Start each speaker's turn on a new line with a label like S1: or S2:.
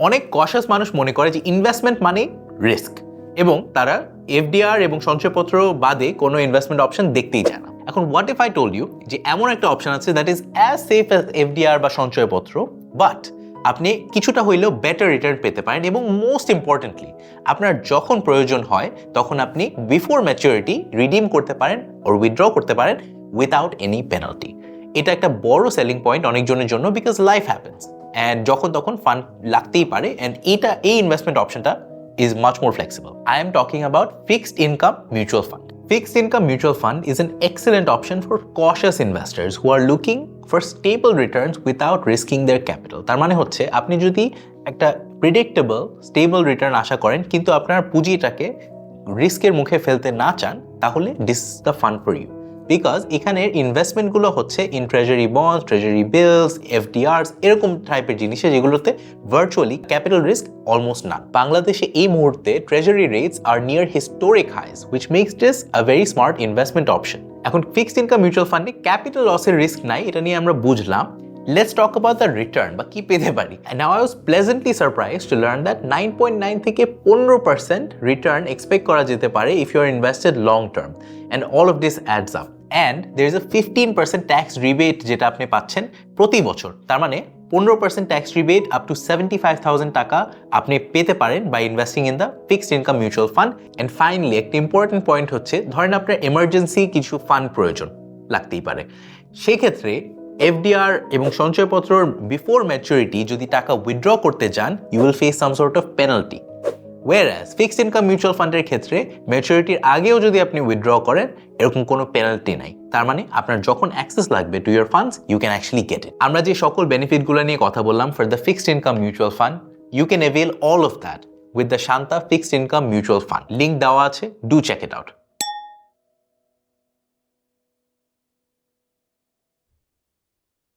S1: অনেক কশাস মানুষ মনে করে যে ইনভেস্টমেন্ট মানে রিস্ক এবং তারা এফডিআর এবং সঞ্চয়পত্র বাদে কোনো ইনভেস্টমেন্ট অপশন দেখতেই চায় না। এখন what if I told you যে এমন একটা অপশন আছে that is as safe as FDR বা সঞ্চয়পত্র বাট আপনি কিছুটা হইলেও বেটার রিটার্ন পেতে পারেন এবং মোস্ট ইম্পর্টেন্টলি আপনার যখন প্রয়োজন হয়, তখন আপনি বিফোর ম্যাচুরিটি রিডিম করতে পারেন ওর উইথড্র করতে পারেন উইথাউট এনি পেনাল্টি এটা একটা বড় সেলিং পয়েন্ট অনেকজনের জন্য বিকজ লাইফ হ্যাপেন্স অ্যান্ড যখন তখন ফান্ড লাগতেই পারে অ্যান্ড এটা এই ইনভেস্টমেন্ট অপশনটা is much more flexible I am talking about fixed income mutual fund fixed income mutual fund is an excellent option for cautious investors who are looking for stable return without risking their capital তার মানে হচ্ছে, আপনি যদি একটা predictable stable return আশা করেন, কিন্তু আপনার পুঁজিটাকে রিস্কের মুখে ফেলতে না চান, তাহলে this is the fund for you because এখানের ইনভেস্টমেন্টগুলো হচ্ছে in treasury bonds treasury bills FDRs এরকম টাইপের জিনিসে যেগুলোতে ভার্চুয়ালি ক্যাপিটাল রিস্ক অলমোস্ট না বাংলাদেশে এই মুহূর্তে treasury rates are near historic highs which makes this a very smart investment option এখন ফিক্সড ইনকাম মিউচুয়াল ফান্ডে ক্যাপিটাল লসের রিস্ক নাই, এটা নিয়ে আমরা বুঝলাম। Let's talk about the return, বা কি পেতে পারি? And now I was pleasantly surprised to learn that 9.9 থেকে পনেরো পার্সেন্ট রিটার্ন এক্সপেক্ট করা যেতে পারে if you are invested long term. And all of this adds up and there is a 15% tax rebate যেটা আপনি পাচ্ছেন প্রতি বছর। তার মানে পনেরো percent tax rebate up to seventy five thousand taka আপনি পেতে পারেন by investing in the fixed income mutual fund and finally একটা ইম্পর্টেন্ট পয়েন্ট হচ্ছে, ধরেন আপনার এমার্জেন্সি কিছু ফান্ড প্রয়োজন, লাগতেই পারে। সেক্ষেত্রে এফডিআর এবং সঞ্চয়পত্রর বিফোর ম্যাচুরিটি যদি টাকা উইথড্র করতে যান you will face some sort of penalty whereas fixed income mutual ফান্ডের ক্ষেত্রে ম্যাচুরিটির আগেও যদি আপনি উইথড্র করেন, এরকম কোনো পেনাল্টি নাই। তার মানে আপনার যখন অ্যাক্সেস লাগবে to your funds you can actually get it আমরা যে সকল বেনিফিটগুলো নিয়ে কথা বললাম for the fixed income mutual fund you can avail all of that with the Shanta fixed income mutual fund link দেওয়া আছে ডু চেক ইট আউট